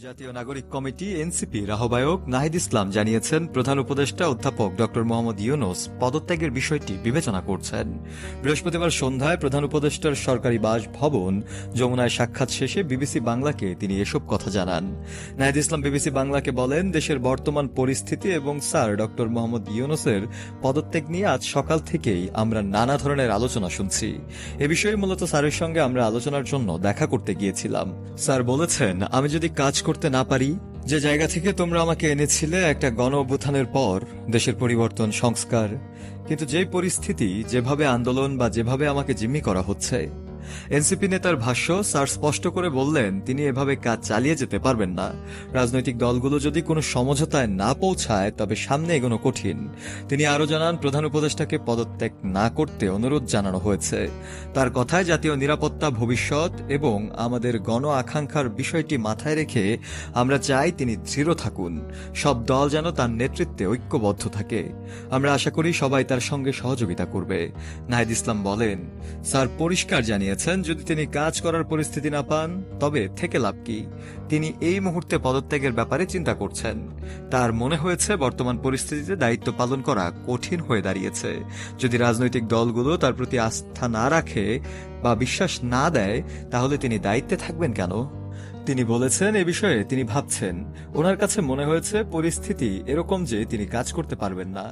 জাতীয় নাগরিক কমিটি এনসিপির আহ্বায়ক নাহিদ ইসলাম জানিয়েছেন, প্রধান উপদেষ্টা অধ্যাপক ডক্টর মোহাম্মদ ইউনুস পদত্যাগের বিষয়টি বিবেচনা করছেন। বৃহস্পতিবার সন্ধ্যায় প্রধান উপদেষ্টার সরকারি বাসভবন যমুনায় সাক্ষাৎ শেষে বিবিসি বাংলাকে তিনি এসব কথা জানান। নাহিদ ইসলাম বিবিসি বাংলাকে বলেন, দেশের বর্তমান পরিস্থিতি এবং স্যার ডক্টর মোহাম্মদ ইউনুসের পদত্যাগ নিয়ে আজ সকাল থেকেই আমরা নানা ধরনের আলোচনা শুনছি। এ বিষয়ে মূলত স্যারের সঙ্গে আমরা আলোচনার জন্য দেখা করতে গিয়েছিলাম। স্যার বলেছেন, আমি যদি কাজ করতে না পারি, যে জায়গা থেকে তোমরা আমাকে এনেছিলে একটা গণ অভ্যুত্থানের পর, দেশের পরিবর্তন, সংস্কার, কিন্তু যে পরিস্থিতি, যেভাবে আন্দোলন বা যেভাবে আমাকে জিম্মি করা হচ্ছে এনসিপি নেতার ভাষ্য, স্যার স্পষ্ট করে বললেন, তিনি এভাবে কাজ চালিয়ে যেতে পারবেন না। রাজনৈতিক দলগুলো যদি কোনো সমঝোতায় না পৌঁছায়, তবে সামনে এগোনো কঠিন। তিনি আরও জানান, প্রধান উপদেষ্টাকে পদত্যাগ না করতে অনুরোধ জানানো হয়েছে। তার কথায় জাতীয় নিরাপত্তা, ভবিষ্যৎ এবং আমাদের গণ আকাঙ্ক্ষার বিষয়টি মাথায় রেখে আমরা চাই তিনি দৃঢ় থাকুন। সব দল যেন তার নেতৃত্বে ঐক্যবদ্ধ থাকে। আমরা আশা করি সবাই তার সঙ্গে সহযোগিতা করবে। নাহিদ ইসলাম বলেন, স্যার পরিষ্কার জানিয়েছেন, যদি তিনি কাজ করার পরিস্থিতি না পান, তবে থেকে লাভ কি? তিনি এই মুহূর্তে পদত্যাগের ব্যাপারে চিন্তা করছেন। তার মনে হয়েছে, বর্তমান পরিস্থিতিতে দায়িত্ব পালন করা কঠিন হয়ে দাঁড়িয়েছে। যদি রাজনৈতিক দলগুলো তার প্রতি আস্থা না রাখে বা বিশ্বাস না দেয়, তাহলে তিনি দায়িত্বে থাকবেন কেন? তিনি বলেছেন, এ বিষয়ে তিনি ভাবছেন। ওনার কাছে মনে হয়েছে, পরিস্থিতি এরকম যে তিনি কাজ করতে পারবেন না।